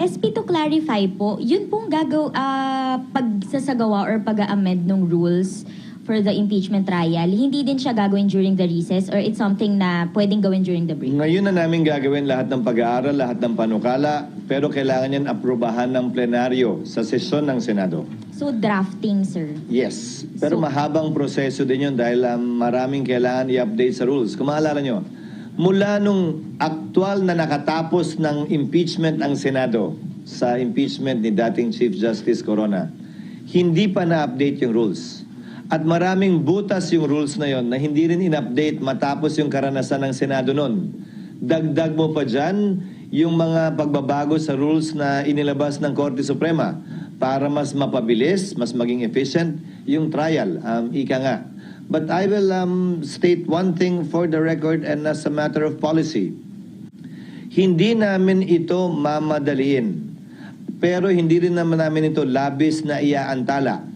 SP to clarify po, yun pong gagaw, ah, pagsasagawa or pag-amend ng rules for the impeachment trial, hindi din siya gagawin during the recess or it's something na pwedeng gawin during the break? Ngayon na namin gagawin lahat ng pag-aaral, lahat ng panukala, pero kailangan yan aprubahan ng plenaryo sa sesyon ng Senado. So drafting, sir. Yes. Pero So- mahabang proseso din yun dahil um, maraming kailangan i-update sa rules. Kung maalala nyo, mula nung aktual na nakatapos ng impeachment ang Senado sa impeachment ni dating Chief Justice Corona, hindi pa na-update yung rules. At maraming butas yung rules na yon na hindi rin in-update matapos yung karanasan ng Senado noon. Dagdag mo pa dyan yung mga pagbabago sa rules na inilabas ng Korte Suprema para mas mapabilis, mas maging efficient yung trial. Um, ika nga. But I will um, state one thing for the record and as a matter of policy. Hindi namin ito mamadaliin. Pero hindi rin naman namin ito labis na iaantala.